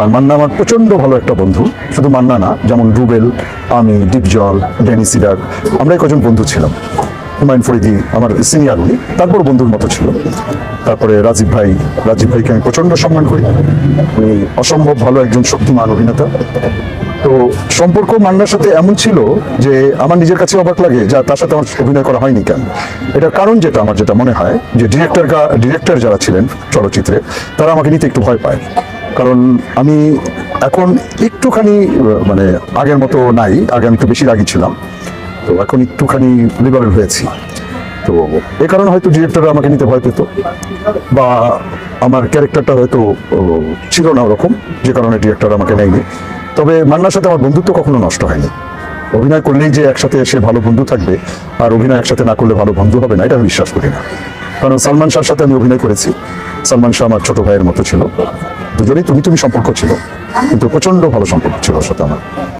আর মান্না আমার প্রচণ্ড ভালো একটা বন্ধু। শুধু মান্না না, যেমন রুবেল, আমি ডিপজল ড্যানি সিডার আমরাই কজন বন্ধু ছিলাম। হুমায়ুন ফরিদি আমার সিনিয়র উনি তারপর বন্ধুর মতো ছিল। তারপরে রাজীব ভাই, রাজীব ভাইকে আমি প্রচণ্ড সম্মান করি। উনি অসম্ভব ভালো একজন শক্তিমান অভিনেতা। তো সম্পর্ক মান্নার সাথে এমন ছিল যে আমার নিজের কাছে অবাক লাগে যা তার সাথে আমার অভিনয় করা হয়নি কেন। এটার কারণ যেটা আমার যেটা মনে হয় যে ডিরেক্টর ডিরেক্টর যারা ছিলেন চলচ্চিত্রে, তারা আমাকে নিতে একটু ভয় পায়। কারণ আমি এখন একটুখানি মানে আগের মতো নাই, আগে আমি একটু বেশি রাগী ছিলাম। তো এখন একটুখানি লিবারেল হয়েছি। তো এ কারণে হয়তো ডিরেক্টররা আমাকে নিতে ভয় পেত, বা আমার ক্যারেক্টারটা হয়তো ছিল না ওরকম, যে কারণে ডিরেক্টর আমাকে নেয়নি। তবে মান্নার সাথে আমার বন্ধুত্ব কখনো নষ্ট হয়নি। অভিনয় করলেই যে একসাথে এসে ভালো বন্ধু থাকবে, আর অভিনয় একসাথে না করলে ভালো বন্ধু হবে না, এটা আমি বিশ্বাস করি না। কারণ সালমান শাহর সাথে আমি অভিনয় করেছি। সালমান শাহ আমার ছোট ভাইয়ের মতো ছিল। দুজনেই তুমি তুমি সম্পর্ক ছিল। কিন্তু প্রচণ্ড ভালো সম্পর্ক ছিল ওর সাথে আমার।